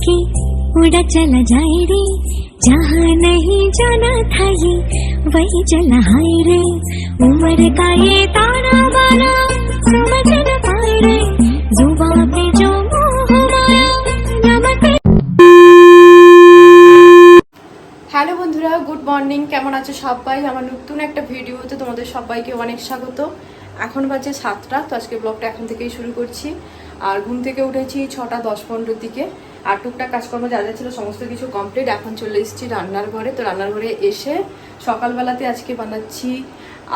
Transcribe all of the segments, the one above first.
भी लेके उड़ा चला जाए रे जहाँ नहीं जाना था ये वही चला हाय रे उम्र का ये ताना बाना समझ न पाए रे जुबा पे जो मोह माया नमक হ্যালো বন্ধুরা গুড মর্নিং কেমন আছো সবাই আমার নতুন একটা ভিডিওতে তোমাদের সবাইকে অনেক স্বাগত এখন বাজে সাতটা তো আজকে ব্লগটা এখন থেকেই শুরু করছি আর ঘুম থেকে উঠেছি ছটা দশ পনেরোর দিকে আর টুকটাক কাজকর্ম যা যা ছিল সমস্ত কিছু কমপ্লিট এখন চলে এসেছি রান্নার ঘরে। তো রান্নার ঘরে এসে সকালবেলাতে আজকে বানাচ্ছি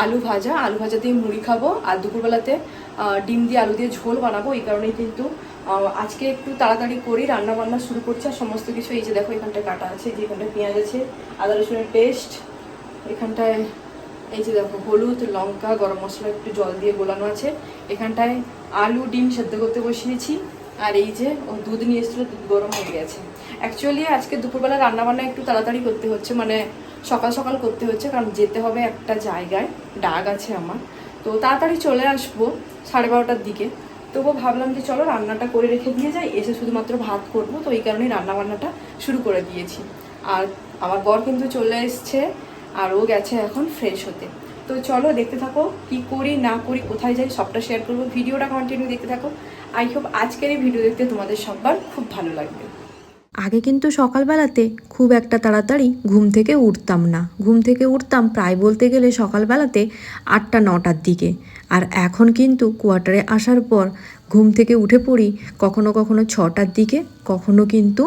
আলু ভাজা। আলু ভাজা দিয়ে মুড়ি খাব আর দুপুরবেলাতে ডিম দিয়ে আলু দিয়ে ঝোল বানাবো। এই কারণেই কিন্তু আজকে একটু তাড়াতাড়ি করি রান্না বান্না শুরু করছি। আর সমস্ত কিছু এই যে দেখো, এখানটায় কাটা আছে যে এখানটায় পেঁয়াজ আছে, আদা রসুনের পেস্ট, এখানটায় এই যে দেখো হলুদ, লঙ্কা, গরম মশলা, একটু জল দিয়ে গোলানো আছে। এখানটায় আলু, ডিম সেদ্ধ করতে বসিয়েছি। আর এই যে, ও দুধ নিয়ে এসেছিল, দুধ গরম হয়ে গেছে। অ্যাকচুয়ালি আজকে দুপুরবেলা রান্নাবান্না একটু তাড়াতাড়ি করতে হচ্ছে মানে সকাল সকাল করতে হচ্ছে, কারণ যেতে হবে একটা জায়গায়, ডাক আছে আমার। তো তাড়াতাড়ি চলে আসব সাড়ে বারোটার দিকে। তবুও ভাবলাম যে চলো রান্নাটা করে রেখে দিয়ে যাই, এসে শুধুমাত্র ভাত করব, তো এই কারণেই রান্নাবান্নাটা শুরু করে দিয়েছি। আর আমার বর কিন্তু চলে এসছে, আর ও গেছে এখন ফ্রেশ হতে। তো চলো দেখতে থাকো কি করি, না করি, কোথায় যাই, সবটা শেয়ার করব। ভিডিওটা কন্টিনিউ দেখতে থাকো। আই হোপ আজকের এই ভিডিও দেখতে তোমাদের সবার খুব ভালো লাগবে। আগে কিন্তু সকালবেলাতে খুব একটা তাড়াতাড়ি ঘুম থেকে উঠতাম না। ঘুম থেকে উঠতাম প্রায় বলতে গেলে সকালবেলাতে আটটা, নটার দিকে। আর এখন কিন্তু কোয়ার্টারে আসার পর ঘুম থেকে উঠে পড়ি, কখনো কখনো ছটার দিকে, কখনো কিন্তু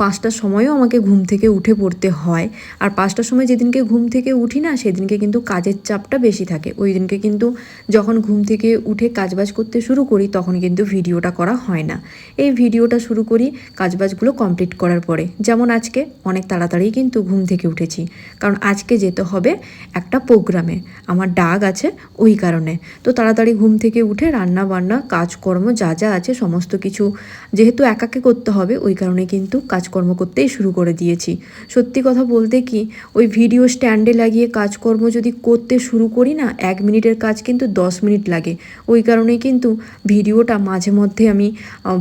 পাঁচটার সময়ও আমাকে ঘুম থেকে উঠে পড়তে হয়। আর পাঁচটার সময় যেদিনকে ঘুম থেকে উঠি না, সেদিনকে কিন্তু কাজের চাপটা বেশি থাকে। ওই দিনকে কিন্তু যখন ঘুম থেকে উঠে কাজবাজ করতে শুরু করি, তখন কিন্তু ভিডিওটা করা হয় না। এই ভিডিওটা শুরু করি কাজবাজগুলো কমপ্লিট করার পরে। যেমন আজকে, অনেক তাড়াতাড়ি কিন্তু ঘুম থেকে উঠেছি। কারণ আজকে যেতে হবে একটা প্রোগ্রামে। আমার ডাক আছে ওই কারণে। তো তাড়াতাড়ি ঘুম থেকে উঠে রান্না বান্না কাজকর্ম যা যা আছে সমস্ত কিছু যেহেতু একাকে করতে হবে, ওই কারণে কিন্তু কাজকর্ম করতেই শুরু করে দিয়েছি। সত্যি কথা বলতে কি, ওই ভিডিও স্ট্যান্ডে লাগিয়ে কাজকর্ম যদি করতে শুরু করি না, এক মিনিটের কাজ কিন্তু দশ মিনিট লাগে। ওই কারণেই কিন্তু ভিডিওটা মাঝে মধ্যে আমি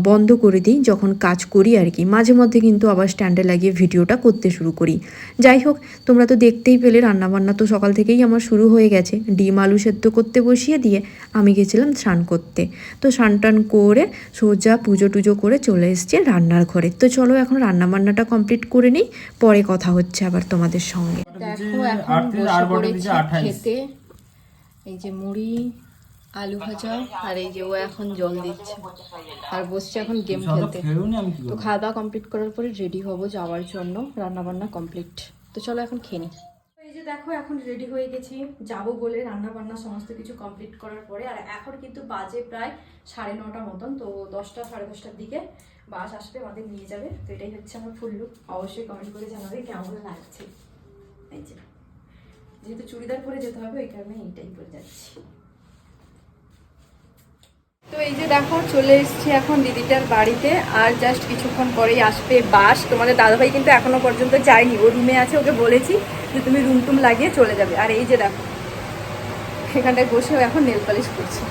বন্ধ করে দিই যখন কাজ করি আর কি। মাঝে মধ্যে কিন্তু আবার স্ট্যান্ডে লাগিয়ে ভিডিওটা করতে শুরু করি। যাই হোক, তোমরা তো দেখতেই পেলে রান্নাবান্না তো সকাল থেকেই আমার শুরু হয়ে গেছে। ডিম আলু সেদ্ধ করতে বসিয়ে দিয়ে আমি গেছিলাম স্নান করতে। তো টান করে সোজা পুজো টুজো করে চলে এসছে রান্নার ঘরে। তো চলো এখন রান্না বান্নাটা কমপ্লিট করে নিই পরে কথা হচ্ছে আবার তোমাদের সঙ্গে। খেতে। এই যে মুড়ি আলু ভাজা আর এই যে ও এখন জল দিচ্ছে। আর বসছে এখন গেম খেলতে। তো খাওয়া দাওয়া কমপ্লিট করার পরে রেডি হব যাওয়ার জন্য রান্না বান্না কমপ্লিট তো চলো এখন খেয়ে নিই দেখো, এখন রেডি হয়ে গেছি। যাব বলে রান্না বান্না সমস্ত কিছু কমপ্লিট করার পরে। আর এখন কিন্তু বাজে প্রায় সাড়ে নটা মতন, তো দশটা, সাড়ে দশটার দিকে বাস আসবে, আমাদের নিয়ে যাবে। তো এটাই হচ্ছে আমার ফুল লুক অবশ্যই কমেন্ট করে জানাবে কেমন লাগছে। এই যে, যেহেতু চুড়িদার পরে যেতে হবে, ওই কারণে এইটাই পরে যাচ্ছি। তো এই যে দেখো, চলে এসেছি এখন দিদিটার বাড়িতে। আর জাস্ট কিছুক্ষণ পরেই আসবে বাস। তোমাদের দাদাভাই কিন্তু এখনও পর্যন্ত যায়নি। ও রুমে আছে, ওকে বলেছি। যে তুমি রুম টুম লাগিয়ে চলে যাবে। আর এই যে দেখো এখানটায় বসে এখন নেল পালিশ করছে।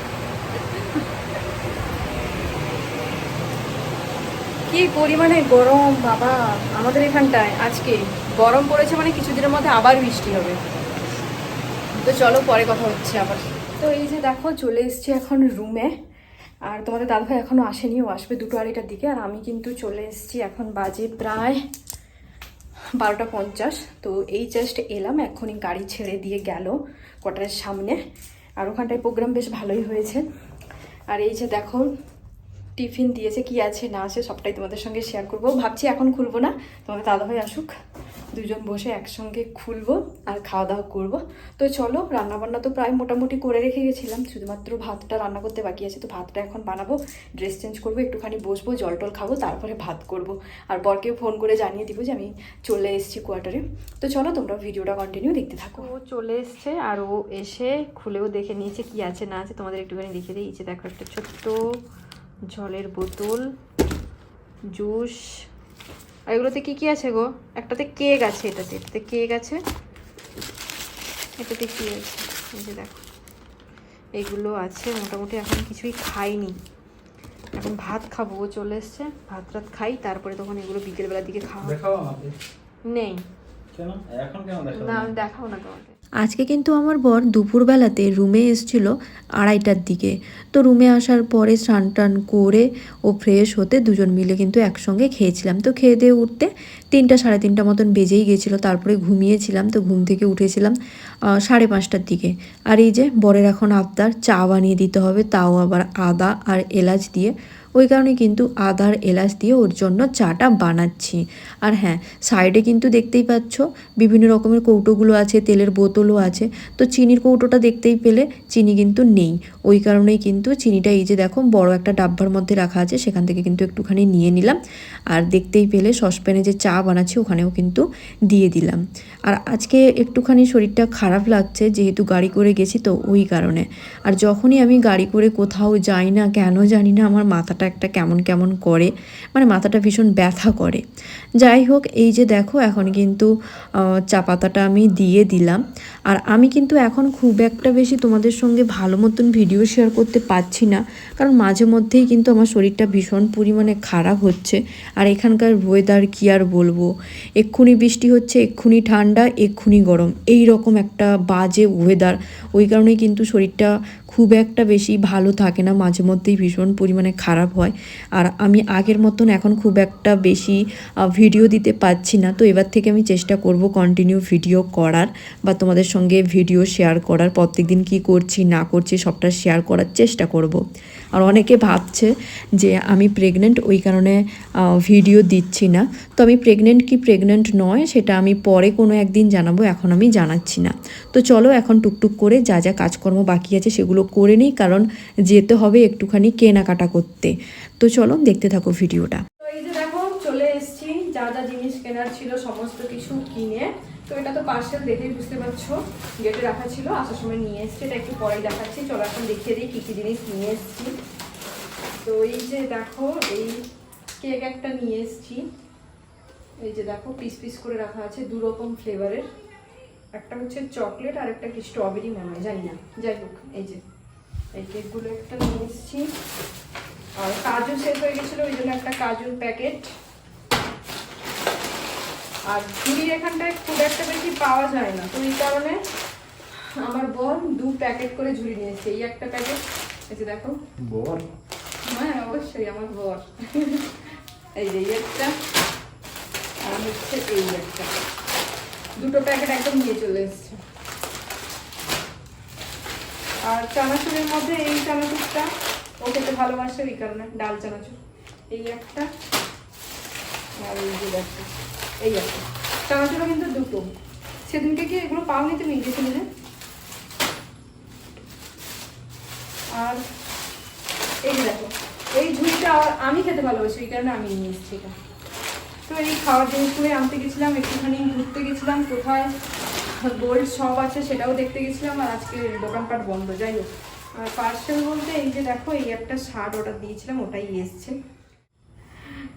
কি পরিমাণে গরম, বাবা! আমাদের এখানটায় আজকে গরম পড়েছে মানে কিছুদিনের মধ্যে আবার বৃষ্টি হবে। তো চলো পরে কথা হচ্ছে আবার। তো এই যে দেখো, চলে এসেছি এখন রুমে আর তোমাদের দাদাভাই এখনও আসেনি, ও আসবে দুটো আড়াইটার দিকে। আর আমি কিন্তু চলে এসেছি এখন বাজে প্রায় বারোটা পঞ্চাশ। তো এই জাস্ট এলাম, এখনই গাড়ি ছেড়ে দিয়ে গেল কোটারের সামনে। আর ওখানটায় প্রোগ্রাম বেশ ভালোই হয়েছে। আর এই যে দেখো টিফিন দিয়েছে, কি আছে না আছে সবটাই তোমাদের সঙ্গে শেয়ার করব। ভাবছি এখন খুলবো না, তোমাদের দাদাভাই আসুক। দুজন বসে একসঙ্গে খুলবো আর খাওয়া দাওয়া করব। তো চলো, রান্নাবান্না তো প্রায় মোটামুটি করে রেখে গেছিলাম। শুধুমাত্র ভাতটা রান্না করতে বাকি আছে, তো ভাতটা এখন বানাবো। ড্রেস চেঞ্জ করব, একটুখানি বসবো, জল টল খাব, তারপরে ভাত করব। আর বরকে ফোন করে জানিয়ে দিব যে আমি চলে এসেছি কোয়ার্টারে তো চলো, তোমরা ভিডিওটা কন্টিনিউ দেখতে থাকো। ও চলে এসছে আর ও এসে খুলেও দেখে নিয়েছে কি আছে, না আছে, তোমাদের একটুখানি দেখে যে দেখো, একটা ছোট্ট জলের বোতল, জুস আর এগুলোতে কি কি আছে গো? একটাতে কেক আছে এটাতে এটাতে কেক আছে এটাতে কি আছে? এই যে দেখো এগুলো আছে মোটামুটি এখন কিছুই খাইনি। এখন ভাত খাব ও চলে এসছে ভাত রাত খাই তারপরে তখন এগুলো বিকেলবেলার দিকে খাওয়া নেই। কেন? এখন কেন না আমি দেখাও না তোমাকে। আজকে কিন্তু আমার বর দুপুরবেলাতে রুমে এসছিল আড়াইটার দিকে। তো রুমে আসার পরে স্নান টান করে ও ফ্রেশ হতে দুজন মিলে কিন্তু একসঙ্গে খেয়েছিলাম। তো খেয়ে দিয়ে উঠতে তিনটা, সাড়ে তিনটা মতন বেজেই গেছিল। তারপরে ঘুমিয়েছিলাম, তো ঘুম থেকে উঠেছিলাম সাড়ে পাঁচটার দিকে। আর এই যে বরের এখন আবদার, চা বানিয়ে দিতে হবে, তাও আবার আদা আর এলাচ দিয়ে। ওই কারণে কিন্তু আদার এলাচ দিয়ে ওর জন্য চাটা বানাচ্ছি। আর হ্যাঁ সাইডে কিন্তু দেখতেই পাচ্ছ, বিভিন্ন রকমের কৌটোগুলো আছে, তেলের বোতলও আছে। তো চিনির কৌটোটা দেখতেই পেলে, চিনি কিন্তু নেই। ওই কারণেই কিন্তু চিনিটা এই যে দেখো, বড় একটা ডাব্বার মধ্যে রাখা আছে, সেখান থেকে কিন্তু একটুখানি নিয়ে নিলাম। আর দেখতেই পেলে, সসপ্যানে যে চা বানাচ্ছি, ওখানেও কিন্তু দিয়ে দিলাম। আর আজকে একটুখানি শরীরটা খারাপ লাগছে, যেহেতু গাড়ি করে গেছি তো ওই কারণে। আর যখনই আমি গাড়ি করে কোথাও যাই না কেন জানি না, আমার মাথাটা একটা কেমন কেমন করে মানে মাথাটা ভীষণ ব্যথা করে। যাই হোক, এই যে দেখো, এখন কিন্তু চা পাতাটা আমি দিয়ে দিলাম। আর আমি কিন্তু এখন খুব একটা বেশি তোমাদের সঙ্গে ভালো মতন ভিডিও শেয়ার করতে পারছি না। কারণ মাঝে মধ্যেই কিন্তু আমার শরীরটা ভীষণ পরিমাণে খারাপ হচ্ছে। আর এখানকার ওয়েদার কি আর বলব? এক্ষুনি বৃষ্টি হচ্ছে, এক্ষুনি ঠান্ডা, এক্ষুনি গরম। এই রকম একটা বাজে ওয়েদার ওই কারণেই কিন্তু শরীরটা খুব একটা বেশি ভালো থাকে না, মাঝে মধ্যেই ভীষণ পরিমাণে খারাপ হয়। আর আমি আগের মতন এখন খুব একটা বেশি ভিডিও দিতে পারছি না, তো এবার থেকে আমি চেষ্টা করব কন্টিনিউ ভিডিও করার বা তোমাদের সঙ্গে ভিডিও শেয়ার করার প্রত্যেক দিন কী করছি, না করছি, সবটা শেয়ার করার চেষ্টা করব। আর অনেকে ভাবছে যে আমি প্রেগনেন্ট ওই কারণে ভিডিও দিচ্ছি না। তো আমি প্রেগনেন্ট কি প্রেগনেন্ট নয়, সেটা আমি পরে কোনো একদিন জানাব, এখন আমি জানাচ্ছি না। তো চলো এখন টুকটুক করে যা যা কাজকর্ম বাকি আছে সেগুলো করে নিই, কারণ যেতে হবে একটুখানি কেনাকাটা করতে। তো চলো দেখতে থাকো ভিডিওটা তো এই যে দেখো চলে এসেছি যা যা জিনিস কেনার ছিল সমস্ত কিছু কিনে। তো এটা তো পার্সেল দেখেই বুঝতে পারছ গেটে রাখা ছিল, আসার সময় নিয়ে এসেছি, এটা একটু পরেই দেখাচ্ছি। চলো এখন দেখিয়ে দিই কী কী জিনিস নিয়ে এসেছি। তো এই যে দেখো, এই কেক একটা নিয়ে এসেছি। এই যে দেখো পিস পিস করে রাখা আছে দু রকম ফ্লেভারের একটা হচ্ছে চকলেট আর একটা কি স্ট্রবেরি মনে হয়, জানি না। যাই হোক, এই যে, এই কেকগুলো একটা নিয়ে এসেছি। আর কাজু শেষ হয়ে গেছিল, ওই জন্য একটা কাজুর প্যাকেট আর ঝুড়ি এখানটায় খুব একটা বেশি পাওয়া যায় না। তো এই কারণে আমার বর দু প্যাকেট করে ঝুড়ি নিয়েছে। এই একটা প্যাকেট এই যে দেখো। বর? হ্যাঁ অবশ্যই আমার বর। এই যে এই একটা আর হচ্ছে এই একটা। দুটো প্যাকেট একদম নিয়ে চলে এসছে। আর চানাচুরের মধ্যে এই চানাচুরটা ও খেতে ভালোবাসে ওই কারণে ডাল চানাচুর। এই একটা আর এই যে দেখো। এই একটা চানাচুরও কিন্তু দুটো। সেদিনকে কি এগুলো পাওনি তুমি গেছিলে আর এই দেখো, এই ঝুড়িটা আমি খেতে ভালোবাসি, এই কারণে আমি নিয়ে এসেছি এটা। তো এই খাওয়ার জিনিসগুলোই আনতে গেছিলাম, একটুখানি ঘুরতে গেছিলাম, কোথায় গোল্ড শপ আছে সেটাও দেখতে গেছিলাম, আর আজকে দোকানপাট বন্ধ, যাই হোক। আর পার্সেল বলতে এই যে দেখো, এই একটা শার্ট অর্ডার দিয়েছিলাম, ওটাই এসছে।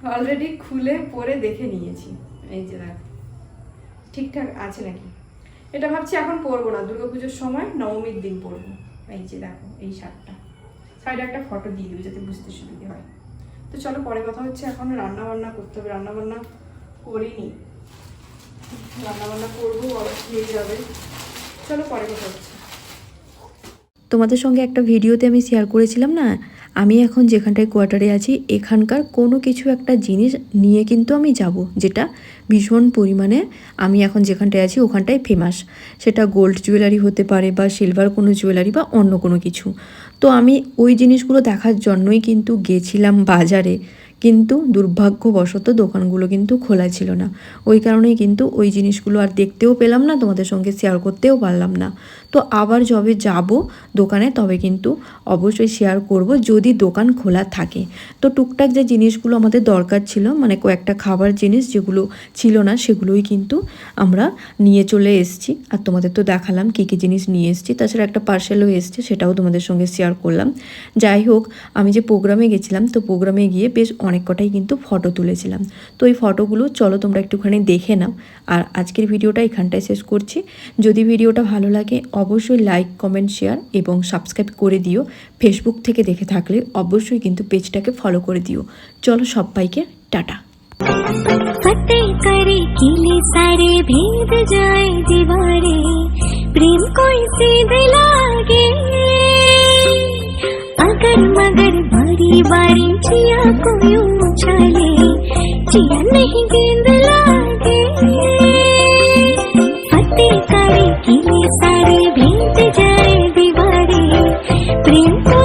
অলরেডি খুলে পরে দেখে নিয়েছি। এই যে দেখো, ঠিকঠাক আছে নাকি? এটা ভাবছি এখন পরবো না, দুর্গাপুজোর সময় নবমীর দিন পরবো। এই যে দেখো, এই শার্টটা। সাইডে একটা ফটো দিয়ে দেবে যাতে বুঝতে সুবিধে হয়। তো চলো, পরে কথা হচ্ছে এখন রান্না বান্না করতে হবে রান্না বান্না করিনি। রান্না বান্না করব অনেক হয়ে যাবে। চলো, পরে কথা হচ্ছে। তোমাদের সঙ্গে একটা ভিডিওতে আমি শেয়ার করেছিলাম না? আমি এখন যেখানটায় কোয়ার্টারে আছি, এখানকার কোনো কিছু একটা জিনিস নিয়ে কিন্তু আমি যাব, যেটা ভীষণ পরিমাণে আমি এখন যেখানটায় আছি ওখানটায় ফেমাস সেটা গোল্ড জুয়েলারি হতে পারে বা সিলভার কোনো জুয়েলারি বা অন্য কোনো কিছু। তো আমি ওই জিনিসগুলো দেখার জন্যই কিন্তু গেছিলাম বাজারে। কিন্তু দুর্ভাগ্যবশত দোকানগুলো কিন্তু খোলা ছিল না। ওই কারণেই কিন্তু ওই জিনিসগুলো আর দেখতেও পেলাম না, তোমাদের সঙ্গে শেয়ার করতেও পারলাম না। তো আবার যবে যাব দোকানে, তবে কিন্তু অবশ্যই শেয়ার করব যদি দোকান খোলা থাকে। তো টুকটাক যে জিনিসগুলো আমাদের দরকার ছিল মানে কয়েকটা খাবার জিনিস যেগুলো ছিল না, সেগুলোই কিন্তু আমরা নিয়ে চলে এসেছি। আর তোমাদের তো দেখালাম কী কী জিনিস নিয়ে এসেছি, তাছাড়া একটা পার্সেলও এসছে, সেটাও তোমাদের সঙ্গে শেয়ার করলাম। যাই হোক, আমি যে প্রোগ্রামে গেছিলাম, তো প্রোগ্রামে গিয়ে বেশ অনেক কটাই কিন্তু ফটো তুলেছিলাম তো এই ফটোগুলো চলো তোমরা একটুখানি দেখে নাও আর আজকের ভিডিওটা এখানটায় শেষ করছি যদি ভিডিওটা ভালো লাগে অবশ্যই লাইক কমেন্ট শেয়ার এবং সাবস্ক্রাইব করে দিও ফেসবুক থেকে দেখে থাকলে অবশ্যই কিন্তু পেজটাকে ফলো করে দিও চলো সবাইকে টাটা फतेह करे किले सारे भेद जाए दीवारे प्रेम कोई सीधे लागे नी बारी जिया को यूं उछाले जिया नहीं गेंद लागे फते करे किले सारे भीत जाए दीवारे प्रेम तो